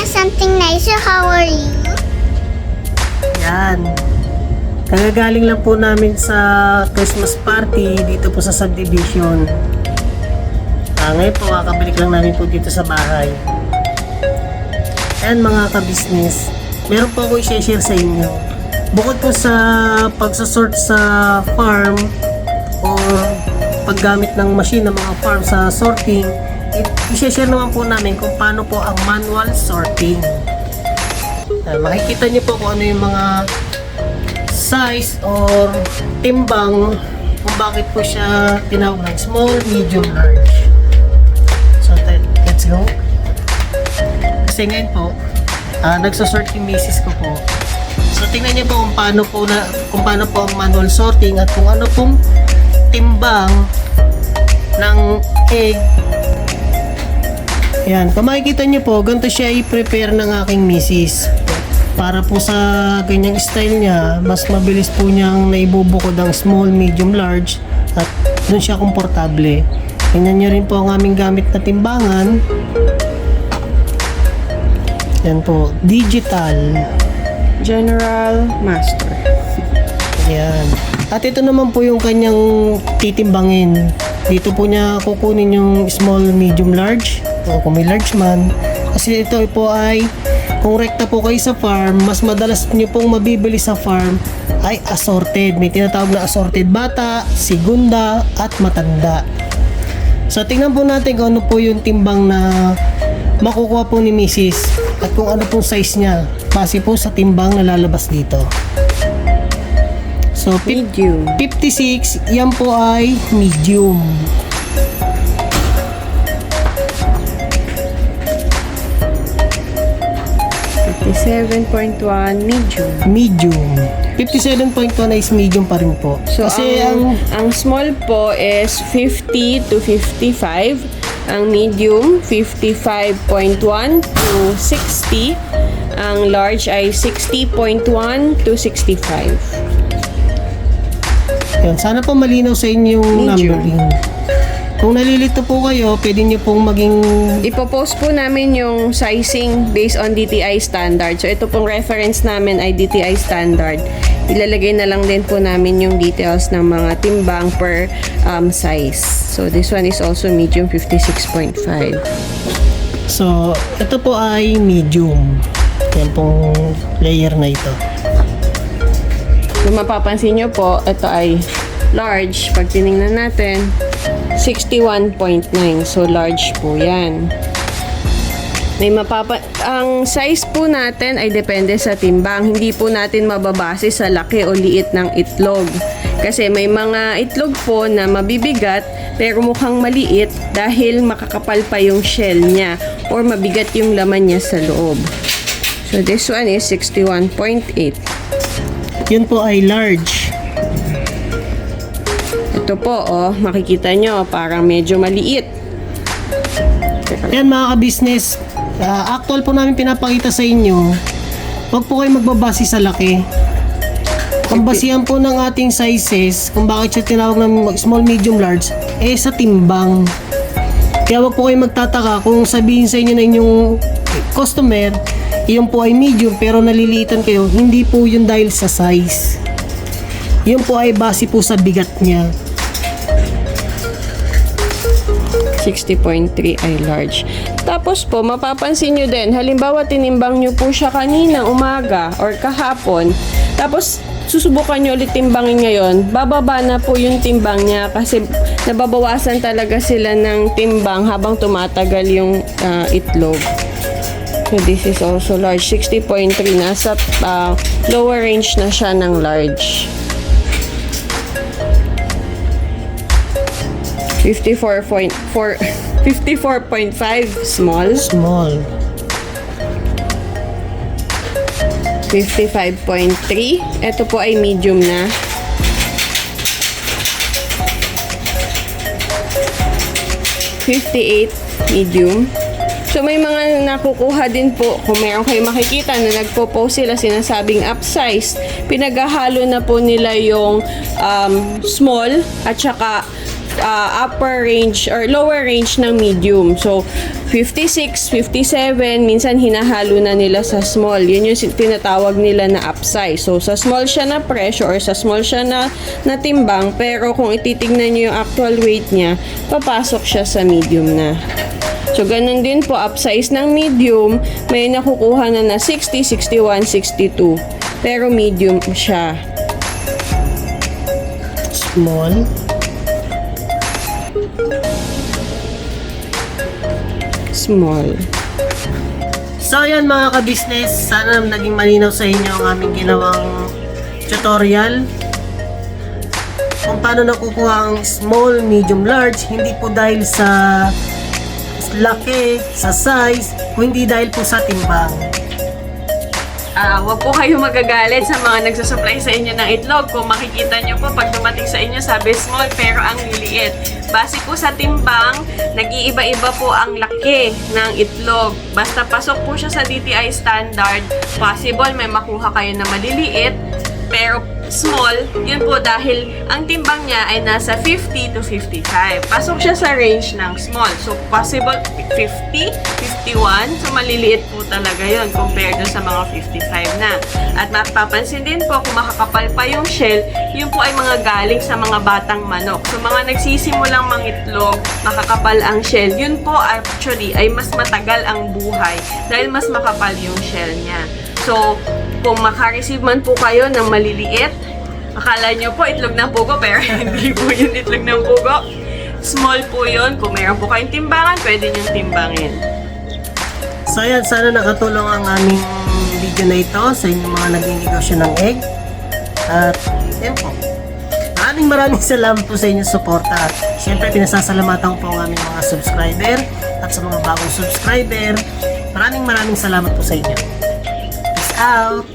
everything nice. So how are you? Yan. Kagagaling lang po namin sa Christmas party dito po sa subdivision. Ah, ngayon po, kakabalik lang namin po dito sa bahay. Ayan mga ka-business, meron po ako i-share sa inyo. Bukod po sa pagsasort sa farm or paggamit ng machine ng mga farm sa sorting, i-share naman po namin kung paano po ang manual sorting. Ah, makikita niyo po kung ano yung mga size or timbang kung bakit po siya tinawag ng small, medium, large. So, let's go. Kasi ngayon po, ah nagsasort yung misis ko po. So, tingnan niyo po kung paano po, na, kung paano po ang manual sorting at kung ano pong timbang ng egg yan, kung makikita nyo po, ganito siya i-prepare ng aking misis. Para po sa ganyang style niya, mas mabilis po niyang naibubukod ang small, medium, large at doon siya komportable. Tingnan nyo rin po ang aming gamit na timbangan. Yan po, digital. General Master. Yan. At ito naman po yung kanyang titimbangin. Dito po niya kukunin yung small, medium, large. O kung may large man. Kasi ito po ay kung rekta po kayo sa farm, mas madalas niyo pong mabibili sa farm ay assorted. May tinatawag na assorted bata, segunda, at matanda. So tingnan po natin kung ano po yung timbang na makukuha po ni Mrs. At kung ano pong size niya. Base po sa timbang na lalabas dito. So, Medium. 56, yan po ay medium. Fifty-seven point one medium. Medium. 57.1 is medium pa rin po. So, Kasi ang, ang, ang small po is 50 to 55. Ang medium, 55.1 to 60. Ang large ay 60.1 to 65. yun, sana po malinaw sa inyong Medium. numbering. Kung nalilito po kayo, pwede nyo pong maging Ipopost po namin yung sizing based on DTI standard. So, ito pong reference namin ay DTI standard. Ilalagay na lang din po namin yung details ng mga timbang per um, size. So, this one is also medium 56.5. So, ito po ay medium. Yan pong layer na ito. Kung mapapansin nyo po, ito ay large. Pag tiningnan natin, 61.9. So, large po yan. May mapapa... Ang size po natin ay depende sa timbang. Hindi po natin mababase sa laki o liit ng itlog. Kasi may mga itlog po na mabibigat pero mukhang maliit dahil makakapal pa yung shell niya or mabigat yung laman niya sa loob. So, this one is 61.8. Yun po ay large. Ito po, oh, makikita nyo, parang medyo maliit. Yan mga ka-business, ah, actual po namin pinapakita sa inyo, huwag po kayo magbabase sa laki. Ang basihan po ng ating sizes, kung bakit siya tinawag ng small, medium, large, eh sa timbang. Kaya huwag po kayo magtataka kung sabihin sa inyo na inyong customer, yun po ay medium pero naliliitan kayo, hindi po yun dahil sa size. Yun po ay base po sa bigat niya. 60.3 ay large. Tapos po, mapapansin nyo din, halimbawa tinimbang nyo po siya kanina umaga or kahapon, tapos susubukan nyo ulit timbangin ngayon, bababa na po yung timbang niya kasi nababawasan talaga sila ng timbang habang tumatagal yung ah, itlog. So this is also large, 60.3. Nasa ah, lower range na siya ng large. 54.4 54.5 small, Small. 55.3. Ito po ay medium na. Fifty-eight medium. So may mga nakukuha din po kung meron kayo makikita na nagpo-post sila sinasabing upsize. Pinaghahalo na po nila yung um, small at saka ah, upper range or lower range ng medium. So, 56, 57, minsan hinahalo na nila sa small. Yun yung tinatawag nila na upsize. So, sa small siya na presyo or sa small siya na, na timbang, pero kung ititignan nyo yung actual weight niya, papasok siya sa medium na. So, ganun din po, upsize ng medium, may nakukuha na na 60, 61, 62. Pero medium siya. Small. Small. So yan mga ka-business, sana naging malinaw sa inyo ang aming ginawang tutorial kung paano nakukuha ang small, medium, large hindi po dahil sa laki, sa size, kundi dahil po sa timbang. Ah, wag po kayo magagalit sa mga nagsusupply sa inyo ng itlog. Kung makikita nyo po, pag dumating sa inyo, sabi small pero ang liliit. Base po sa timbang, nag-iiba-iba po ang laki ng itlog. Basta pasok po siya sa DTI standard, possible may makuha kayo na maliliit, pero small, yun po dahil ang timbang niya ay nasa 50 to 55. Pasok siya sa range ng small. So, possible 50, 51. So, maliliit po talaga yun compared dun sa mga 55 na. At mapapansin din po kung makakapal pa yung shell, yun po ay mga galing sa mga batang manok. So, mga nagsisimulang mangitlog, makakapal ang shell, yun po actually ay mas matagal ang buhay dahil mas makapal yung shell niya. So, kung makareceive man po kayo ng maliliit, akala nyo po itlog ng pugo, pero hindi po yun itlog ng pugo. Small po yun. Kung meron po kayong timbangan, pwede nyo timbangin. So yan, sana nakatulong ang aming video na ito sa inyong mga naging-negosyo ng egg. At yan po. Maraming maraming salamat po sa inyong suporta. At syempre pinasasalamatan ko po ang aming mga subscriber at sa mga bagong subscriber. Maraming maraming salamat po sa inyo. out.